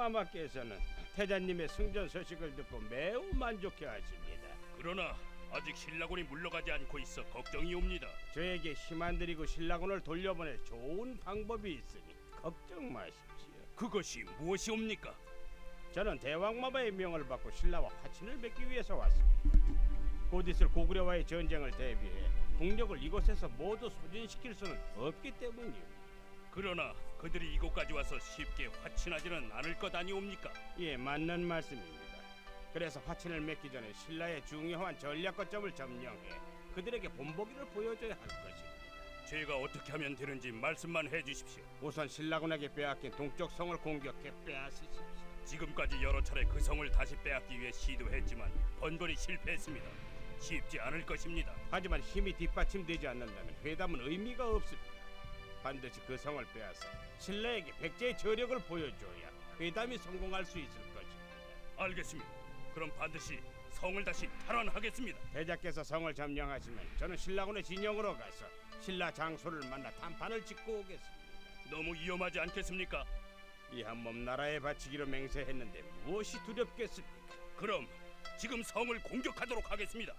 대왕마마께서는 태자님의 승전 소식을 듣고 매우 만족해하십니다. 그러나 아직 신라군이 물러가지 않고 있어 걱정이옵니다. 저에게 힘안 들이고 신라군을 돌려보낼 좋은 방법이 있으니 걱정 마십시오. 그것이 무엇이옵니까? 저는 대왕마마의 명을 받고 신라와 화친을 맺기 위해서 왔습니다. 곧 있을 고구려와의 전쟁을 대비해 국력을 이곳에서 모두 소진시킬 수는 없기 때문이오. 그러나 그들이 이곳까지 와서 쉽게 화친하지는 않을 것 아니옵니까? 예, 맞는 말씀입니다. 그래서 화친을 맺기 전에 신라의 중요한 전략 거점을 점령해 그들에게 본보기를 보여줘야 할 것입니다. 제가 어떻게 하면 되는지 말씀만 해주십시오. 우선 신라군에게 빼앗긴 동쪽 성을 공격해 빼앗으십시오. 지금까지 여러 차례 그 성을 다시 빼앗기 위해 시도했지만 번번이 실패했습니다. 쉽지 않을 것입니다. 하지만 힘이 뒷받침되지 않는다면 회담은 의미가 없습니다. 반드시 그 성을 빼앗아 신라에게 백제의 저력을 보여줘야 회담이 성공할 수 있을 것입니다. 알겠습니다. 그럼 반드시 성을 다시 탈환하겠습니다. 대자께서 성을 점령하시면 저는 신라군의 진영으로 가서 신라 장소를 만나 단판을 짓고 오겠습니다. 너무 위험하지 않겠습니까? 이 한 몸 나라에 바치기로 맹세했는데 무엇이 두렵겠습니까? 그럼 지금 성을 공격하도록 하겠습니다.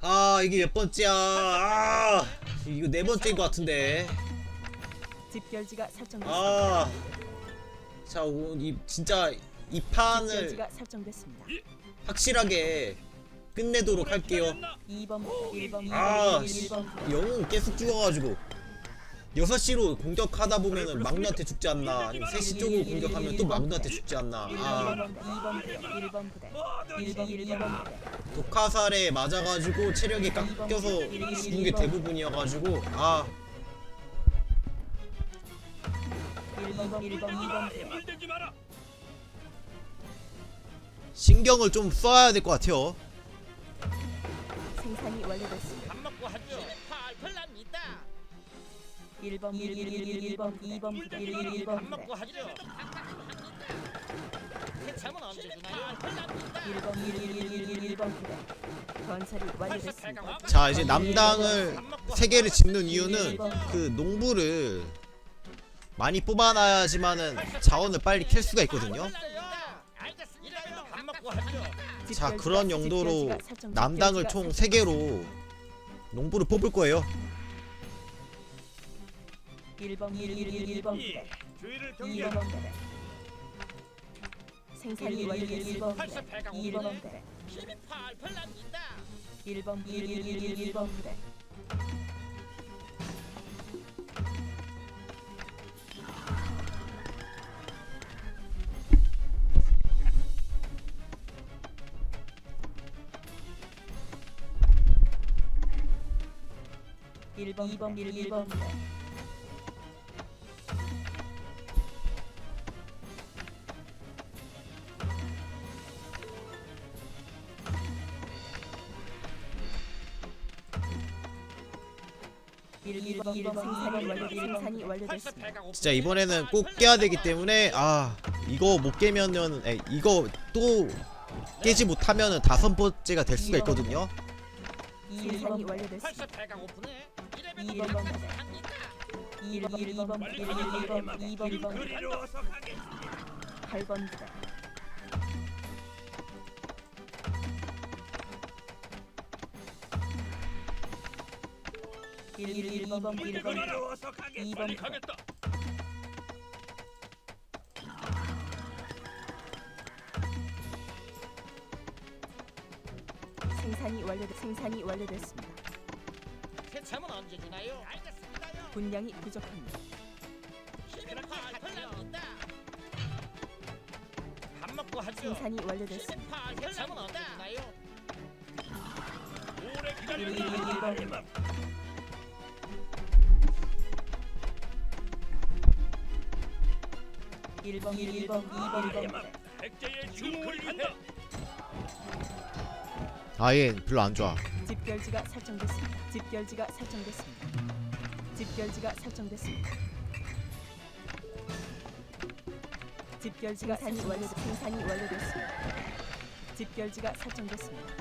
아 이게 몇 번째야 아 이거 네 번째인 것 같은데 집결지가 설정됐습니다. 아. 아자이 진짜 이 판을 집결지가 설정됐습니다. 확실하게 끝내도록 할게요 2번, 1번, 2번, 아, 1번, 영웅 계속 죽어가지고 6시로 공격하다 보면은 막루한테 죽지 않나? 아니면 3시 쪽으로 공격하면 또 막루한테 죽지 않나? 아. 2번 부대, 1번 부대, 1번, 1번 부대, 독화살에 맞아가지고 체력이 깎여서 죽은 게 대부분이어가지고 아. 1번, 1번, 2번 부대, 물대지 마라. 신경을 좀 써야 될 것 같아요. 생산이 완료됐습니다. 1번, 1, 1, 1, 1번, 2번 부대, 1, 1, 밥 1번 먹고 부대, 하죠. 해참은 언제 주나요? 팔팔 납니다. 1번, 1, 1, 1, 1, 1번 부대. 건설이 완료됐습니다. 자 이제 남당을 세 개를 짓는 이유는 그 농부를 많이 뽑아놔야지만은 자원을 빨리 캘 수가 있거든요. 자 그런 용도로 남당을 총 세 개로 농부를 뽑을 거예요. 1번, 1, 1, 1, 1번 부대, 주의를 2번 부대. 생산이 완료된 1번 부대, 1번 부대, 힘이 팔팔 납니다. 1번, 1, 1, 1, 1, 1번 부대. 일번 2번, 1, 1번 부대. 진짜 이번에는 꼭 깨야 되기 때문에 아 이거 못 깨면은 에, 이거 또 깨지 못하면은 다섯 번째가 될 수가 있거든요. 1, 1, 1번, 1, 1번, 2번, 2번, 그리로 어서 가겠습니다. 8번 부대. 일, 일, 일, 이번, 일번, 그리로 어서 가겠습니다. 이번 빨리 부대. 가겠다. 생산이 완료 생산이 완료됐습니다. 해참은 언제 주나요? 알겠습니다요. 분량이 부족합니다. 팔팔 납니다. 밥 먹고 하죠. 생산이 완료됐습니다. 팔팔 해참은 언제 주나요? 오래 1, 1, 1, 기다렸다. 1번 일번 1, 1번, 2번, 2번 백제의 죽음을 간다. 아예 별로 안 좋아. 집결지가 설정됐습니다. 집결지가 설정됐습니다. 집결지가 설정됐습니다. 집결지가 생산이 완료 생산이 완료됐습니다. 집결지가 설정됐습니다.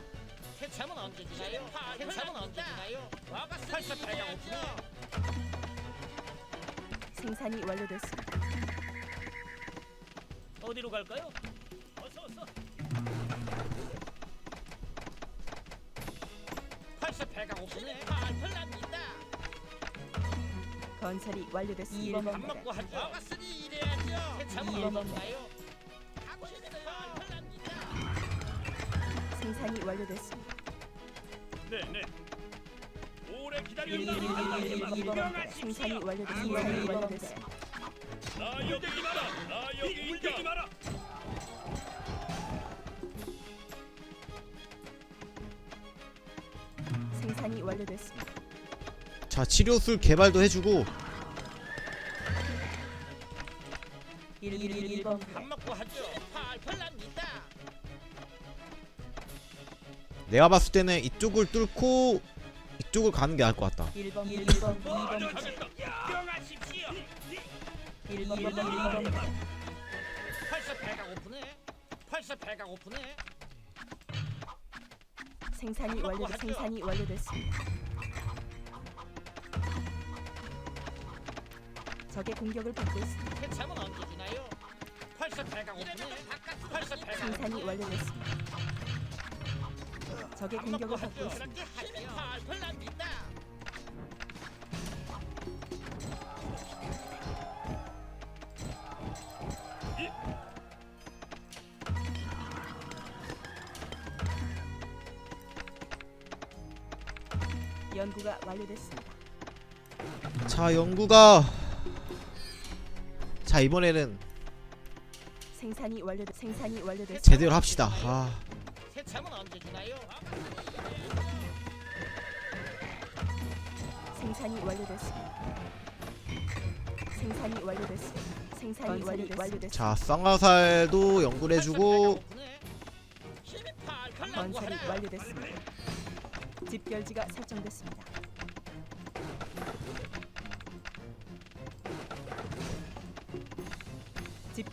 해참은 언제 주나요? 해참은 언제 주나요? 벌써 배가 고프네. 생산이 완료됐습니다. 어디로 갈까요? 어서 어서. 벌써 배가 고프네. 팔팔 납니다. 건설이 완료됐습니다. 밥 먹고 하죠. 먹었으니 일해야죠. 세참은 이번 어딘가요? 하고 싶어요. 팔팔 납니다. 생산이 완료됐습니다. 네네. 오래 일- 기다렸다. 일- 일번 부대 생산이 완료됐습니다. 생산이 완료됐습니다. 나 여기 있다. 완료됐습니다. 자 치료술 개발도 해주고 일- 일- 일- 일번 밥 먹고 하죠. 팔팔 납니다. 내가 봤을 때는 이쪽을 뚫고 이쪽을 가는 게 나을 것 같다. 1번 1번 2번 부대 가겠다. 명하십시오. 1번 1번 1번 부대 벌써 배가 고프네. 벌써 배가 고프네. 생산이 완료 생산이 완료됐습니다. 적의 공격을 받고 있습니다. 세참은 언제 주나요? 벌써 배가 고프네. 벌써 배가 생산이. 완료됐습니다. 적의 공격을 받고. 있습니다. 그렇게. 팔팔 완료됐습니다. 자 연구가 자 이번에는 생산이 완료 생산이 완료됐습니다. 제대로 합시다. 아 세참은 언제 주나요? 생산이 완료됐습니다. 생산이 완료됐습니다. 생산이 완료됐습니다. 자 쌍화살도 연구를 해주고 건설이. 완료됐습니다. 집결지가 설정됐습니다.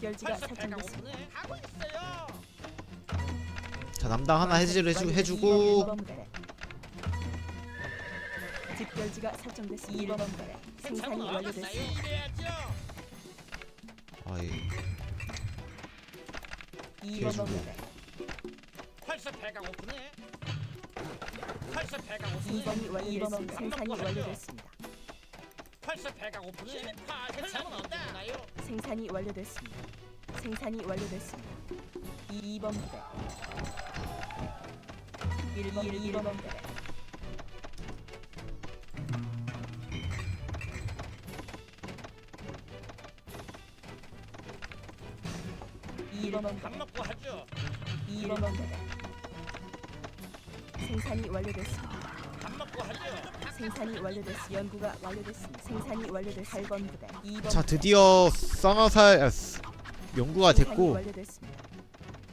결지가 설정됐습니다. 고프네. 하고 있어요. 자 남당 하나 해제를 해주, 해주고 2번 부대. 집결지가 설정됐습니다. 1번 부대. 생산이 세참은 완료됐습니다. 어딨어요? 이래야죠. 아이 2번 부대. 벌써 배가 고프네. 벌써 배가 고프네. 2번이 완료됐습니다. 생산이 완료됐습니다. 벌써 배가 고프네. 세참은 언제 주나요? 생산이 완료됐습니다. 생산이 완료됐습니다. 2번 부대. 1번 1번 부대. 밥 2번 먹고 하죠. 2번 부대. 생산이 완료됐습니다. 밥 먹고 하죠. 생산이 완료됐습니다. 연구가 완료됐습니다. 생산이 완료됐습니다. 8번 부대. 2번 자 드디어 쌍화살 아, 쓰- 연구가 생산이 됐고 완료됐습니다.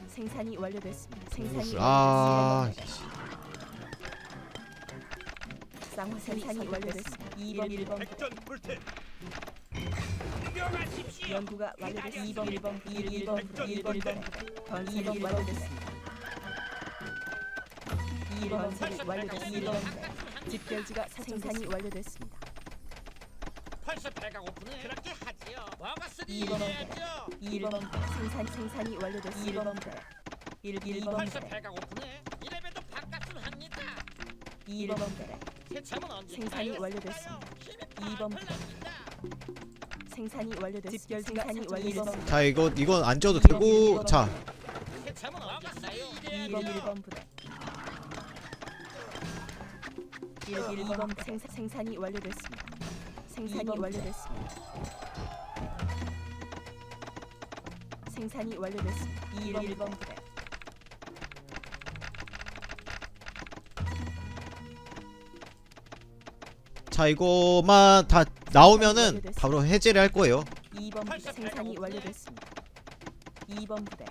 생산이 완료됐습니다. 생산이 아 완료됐습니다. 쌍화 생산이 완료됐습니다. 2번 1번 부대. 백전 불태. 연구가 완료됐습니다. 2번 1번 1 1번 1번 1번 부대. 건설이 완료됐습니다. 2번 건설이 완료됐습니다. 1번. 집결지가 생산이 완료됐습니다. 벌써 배가 고프네. 그렇게 이번 이래야죠. 2번 부대. 생산 생산이 완료됐습니다. 1번 부대. 1 1번 벌써 부대. 배가 고프네. 이래봬도 밥값은 합니다. 2번 부대. 세참은 언제 생산이? 완료됐습니다. 힘이 2번 팔팔 납니다. 생산이 완료됐습니다. 생산이 완료됐습니다. 자 이거 이건 안 지어도 되고 자 세참은 언제 주나요? 2번 1번 부대 1 1번 부대 생, 생산이 완료됐습니다. 생산이 완료됐습니다. 생산이 완료됐습니다. 2 1번 부대 자 이거만 다 나오면은 바로 해제를 할 거예요. 2번 부대 생산이 완료됐습니다. 2번 부대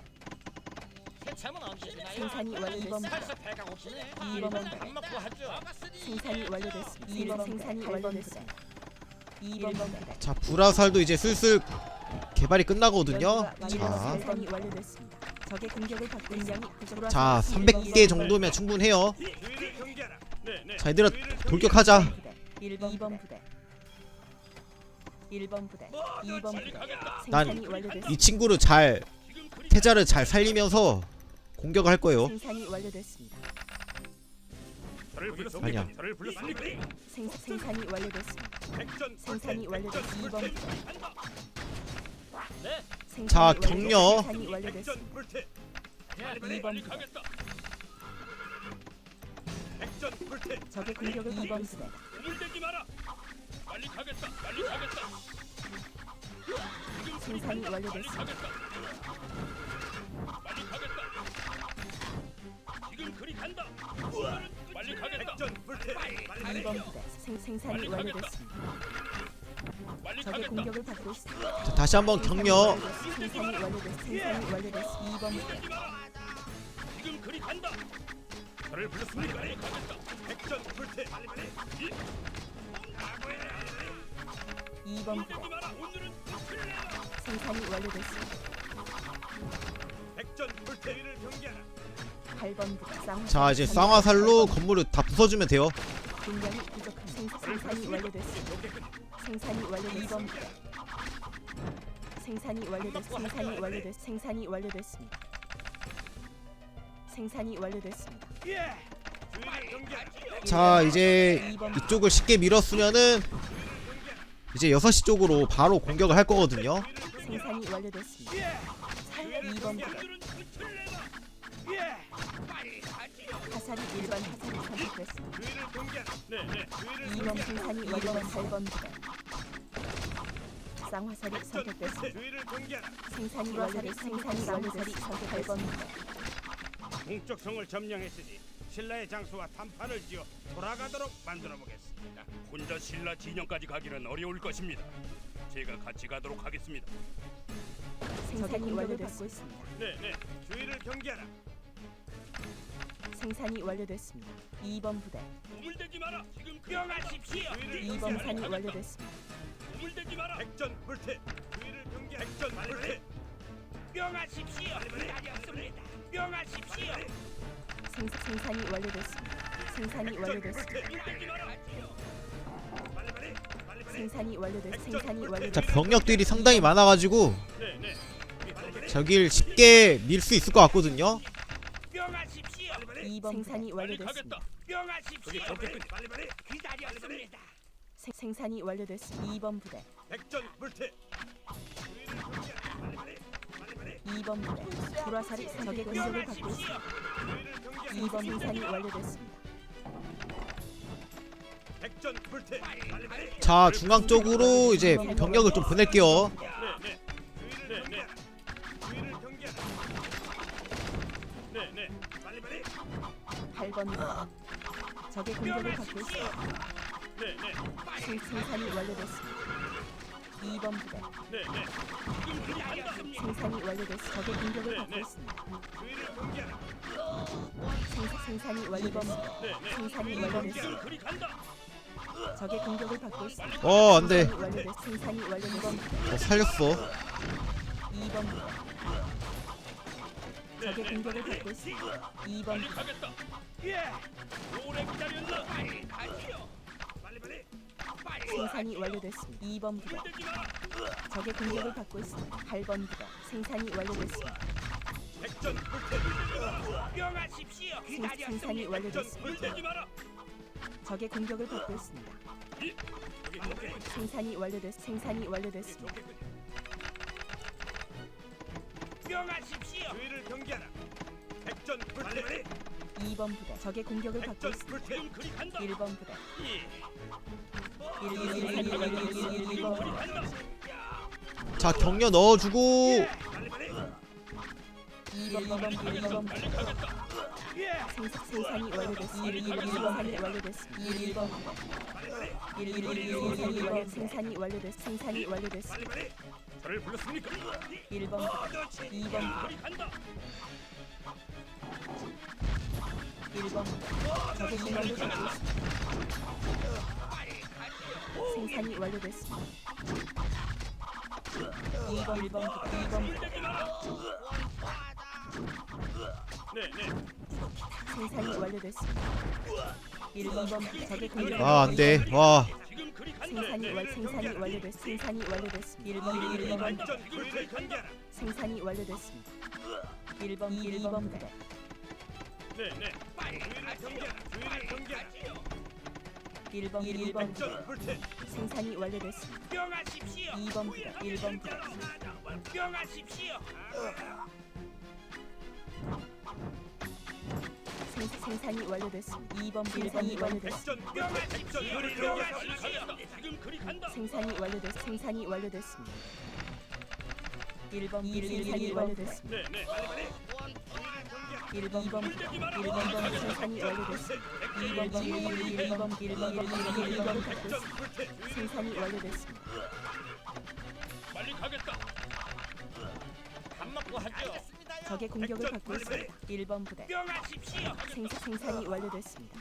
세참은 언제 주나요? 생산이 완료됐습니다. 벌써 배가 고프네. 이번 부대. 밥 먹고 하죠. 생산이 완료됐습니다. 2번 생산이 완료됐습니다. 2번 부대 자 불화살도 이제 슬슬 개발이 끝나거든요. 자. 자 300개 정도면 충분해요. 경계하라. 네네. 자 얘들아 돌격하자. 부대 1번 2번 부대 1번 부대 2번 부대 난 생산이 완료됐습니다. 이 친구를 잘 태자를 잘 살리면서 공격을 할 거예요. 생산이 완료됐습니다. 아니야. 생, 생산이 완료됐습니다. 생산이 완료됐습니다. 2번 부대 네. 생산이 자, 격려. 생산이 완료됐습니다. 백전 불태. 예. 2번 부대 백전 불태. 적의 공격을 받고 있습니다. 물대지 마라. 빨리 가겠다. 빨리 가겠다. 생산이 완료됐습니다. 빨리 가겠다. 지금 그리 간다. 빨리 가겠다. 백전 불태. 2번 부대 생, 생산이 완료됐습니다. 적의. 공격을 받고 있습니다. 자, 다시 한번 격려. 완료됐습니다. 2번 부대 지금 그리 간다. 저를 불렀습니까? 빨리 가겠다. 백전 불태. 2번 부대 물대지 마라. 오늘은 생산이 완료됐습니다. 백전 불태를 경계하라. 8번 부대 쌍 자, 이제 쌍화살로 건물을 다 부숴주면 돼요. 분량이 부족한 생, 생산이 완료됐습니다. 생산이 완료됐습니다. 2번 부대 생산이 완료됐 생산이 완료됐 생산이 완료됐습니다. 생산이 완료됐습니다. 자, 이제 이쪽을 쉽게 밀었으면은 이제 6시 쪽으로 바로 공격을 할 거거든요. 생산이 완료됐습니다. 2번 화살이 일반 화살이 선택됐습니다. 주의를 경계하라. 네, 네. 주의를 2번 생산이 완료된 8번 부대 쌍화살이 선택됐습니다. 생산이 완료된 생산이 완료된 8번 부대 동쪽 성을 점령했으니 신라의 장수와谈판을 지어 돌아가도록 만들어 보겠습니다. 혼자 신라 진영까지 가기는 어려울 것입니다. 제가 같이 가도록 하겠습니다. 생산이 완료됐습니다. 네, 네. 주의를 경계하라. 생산이 완료됐습니다. 2번 부대 우물대지 마라. 지금 명하십시오. 주의를 2번 경계하라. 산이 완료됐습니다. 우물대지 마라. 백전 불태. 주의를 경계. 백전 불태. 명하십시오. 기다렸습니다. 명하십시오. 생, 생산이 완료됐습니다. 생산이 완료됐습니다. 물대지 마라. 생산이 완료됐 생산이 완료됐 자, 병력들이 상당히 많아가지고 네, 네. 저길 쉽게 밀 수 있을 것 같거든요. 명하십시오. 2번 생산이 완료됐습니다. 가겠다. 명하십시오. 빨리 빨리. 기다렸습니다. 생, 생산이 완료됐습니다. 2번 부대 백전 불태. 주의를 경계하라. 빨리 빨리. 빨리 빨리. 2번 부대 불화살이 적의 공격을 받고 있습니다. 주의를 경계하라. 2번 생산이 완료됐습니다. 백전 불태. 빨리 빨리. 자, 중앙 쪽으로 이제 병력을 좀 보낼게요. 네, 8번 부대 적의 공격을 받고 있습니다. 네, 네. 생, 생산이 완료됐습니다. 2번 부대 네, 네. 생산이 완료됐습니다. 적의 공격을 받고 있습니다. 주의를 경계하라. 생, 생산이 완료됐습니다. 네, 네. 생산이 완료됐습니다. 그리 간다. 적의 공격을 받고 있습니다. 어, 안 돼. 생산이 완료됐 생산이 완료됐습니다. 어, 살렸어. 2번 부대 적의 공격을 받고 있습니다. 2번 빨리 부대 가겠다. 예. 오래 기다렸나? 빨리 가시오. 빨리 빨리. 생산이 완료됐습니다. 2번 부대 마라. 적의 공격을 받고 있습니다. 8번 부대 생산이 완료됐습니다. 백전 불태. 명하십시오. 생, 생산이 완료됐습니다. 마라. 적의 공격을 받고 있습니다. 생산이 완료됐 생산이 완료됐습니다. 명하십시오. 주의를 경계하라. 백전 불태. 2번 부대 적의 공격을 받고 백전 있습니다. 불태. 그리 간다. 1번 부대 예. 1, 1, 1, 1, 1, 1, 1, 1번 간다. 자, 격려 넣어주고 빨리 빨리. 2번 2번 1번 빨리 가겠다. 생, 생산이 완료됐습니다. 1, 1, 1, 생산이 완료됐습니다. 1, 1번 부대 1, 1, 1, 1, 생산이 완료 생산이 완료됐 생산이 완료됐습니다. 빨리 빨리. 저를 불렀습니까? 1번 부대 2번 그리 간다. 1번 적의 공격을 받고 있습니다. 생산이 완료됐습니다. 2번 1번 2번 네, 네. 생산이 완료됐습니다. 1번 적의 공격을 아, 안 돼. 와. 지금 그리 간다. 생산이 생산이 완 생산이 완료됐 생산이 완료됐습니다. 1번 1번 완전 불태 경계하라. 생산이 완료됐습니다. 1번 1번 부대 네네. 주의를 경계하라. 주의를 경계하라. 1번 1번 부대 불태. 생산이 완료됐습니다. 명하십시오. 2번 부대 1번 부대 명하십시오. 생, 생산이 완료됐습니다. 2번 생산이 완료됐습니다. 생산이 완료됐 생산이 완료됐습니다. 1번 1 생산이 완료됐습니다. 네네. 빨리 빨리. 1번 2번 부대 1번 번 생산이 완료됐습니다. 2번 1번 1번 1번 1번 1번 받고 백전 있습니다. 불태. 생산이 완료됐습니다. 빨리 가겠다. 밥 먹고 하죠. 적의 공격을 받고 있습니다. 1번 부대 명하십시오. 생, 생산이 완료됐습니다.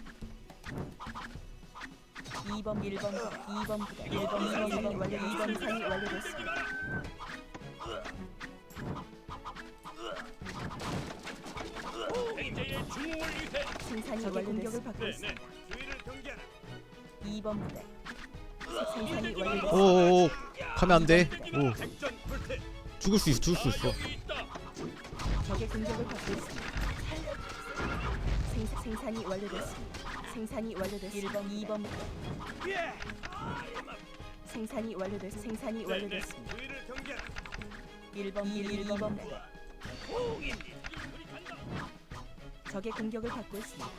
2번 1번 부대 2번 부대 1번 생산이 완료 2번 산이 완료됐습니다. 중흥을 위해. 생산이 완료 공격을 받고 네네. 있습니다. 주의를 경계하라. 2번 부대 생산이 완료됐습니다. 오오오 가면 안돼 오 백전 불태. 죽을 수 있어 죽을 수 있어 있다. 적의 공격을 받고 있습니다. 생, 생산이 완료됐습니다. 생산이 완료됐습니다. 1번 2번 부대 예. 생산이 완료됐 생산이 네네. 완료됐습니다. 주의를 경계하라. 1번 1 1번 부대 호응입니다. 그리 간다. 적의 공격을 받고 있습니다.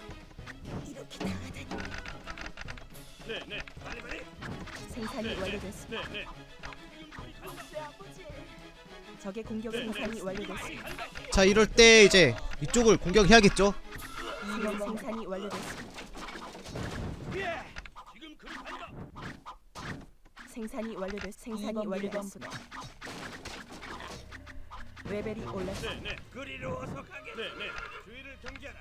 이렇게 당하다니 네네. 빨리 빨리. 생산이 네네. 완료됐습니다. 네네. 적의 공격 생산이 완료됐습니다. 자 이럴 때 이제 이쪽을 공격해야겠죠 2번 생산이 완료됐습니다. 생산이 완료됐 생산이 완료됐습니다. 레벨이 올랐습니다. 네네. 그리로 어서 가게. 네 네. 주의를 경계하라.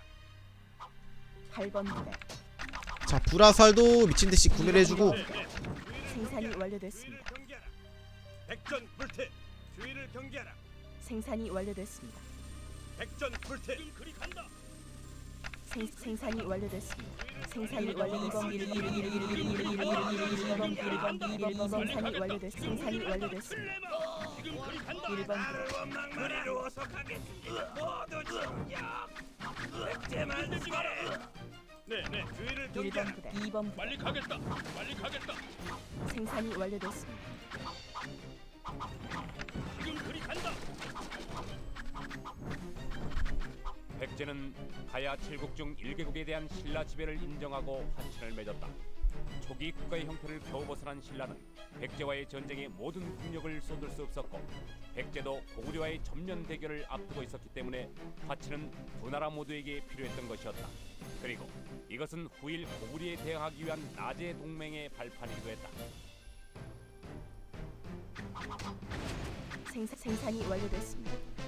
8번 부대 자 불화살도 미친듯이 구매를 해주고 네네. 주의를 생산이 완료됐습니다. 경계하라. 백전 불태. 주의를 경계하라. 생산이 완료됐습니다. 백전 불태. 그리 간다. 생, 생산이 완료됐습니다. 생산이 완료 2번 1 1 1 1 1 1 1 1 1 1번 1번 2번 생산이 완료됐 생산이 완료됐습니다. 지금 그리 간다. 1번 부대 그리로 어서 가게. 모두 진격. 백제 만세. 네네. 주의를 1번 경계하라. 부대 2번 부대 빨리 가겠다. 빨리 가겠다. 생산이 완료됐습니다. 지금 그리 간다. 백제는 가야 칠국 중 1개국에 대한 신라 지배를 인정하고 화친을 맺었다. 초기 국가의 형태를 겨우 벗어난 신라는 백제와의 전쟁에 모든 국력을 쏟을 수 없었고 백제도 고구려와의 전면 대결을 앞두고 있었기 때문에 화친은 두 나라 모두에게 필요했던 것이었다. 그리고 이것은 후일 고구려에 대항하기 위한 나제 동맹의 발판이기도 했다. 생, 생산이 완료됐습니다.